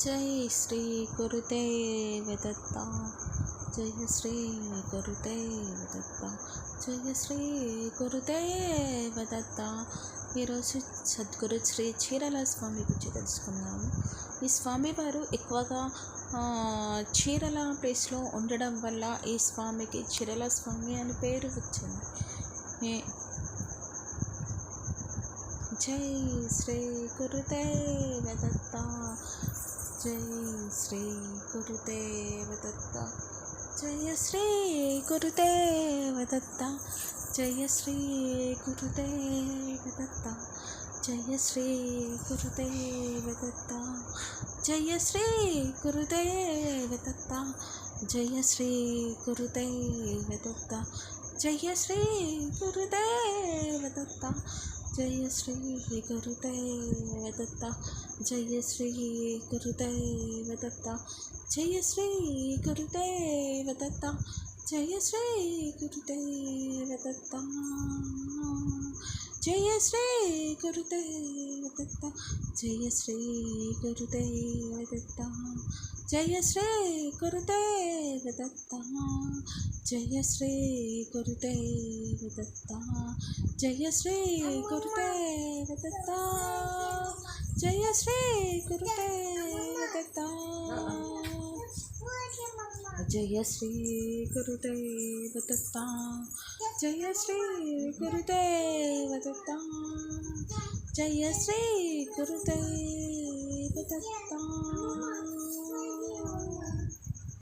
జై శ్రీ గురుదే వెదత్త జయ శ్రీ గురుదే విదత్త జయ శ్రీ గురుదే వెదత్త ఈరోజు సద్గురు శ్రీ చీరల స్వామి గురించి తెలుసుకున్నాము ఈ స్వామి వారు ఎక్కువగా చీరల ప్లేస్లో ఉండడం వల్ల ఈ స్వామికి చీరల స్వామి అని పేరు వచ్చింది. జై శ్రీ గురుదేవదత్త जय श्री गुरुदेव दत्ता जय श्री गुरुदेव दत्ता जय श्री गुरुदेव दत्ता जय श्री गुरुदेव दत्ता जय श्री गुरुदेव दत्ता जय श्री गुरुदेव दत्ता जय श्री गुरुदेव दत्ता जय श्री गुरुदेव दत्ता, जय श्री गुरुदेव दत्ता, जय श्री गुरुदेव दत्ता, जय श्री गुरुदेव दत्ता। जय श्री गुरुदेव दत्ता जय श्री गुरुदेव दत्ता जय श्री गुरुदेव दत्ता जय श्री गुरुदेव दत्ता जय श्री गुरुदेव दत्ता जय श्री गुरुदेव दत्ता जय श्री गुरुदेव दत्ता जय श्री गुरुदेव दत्ता जय श्री गुरुदेव दत्ता।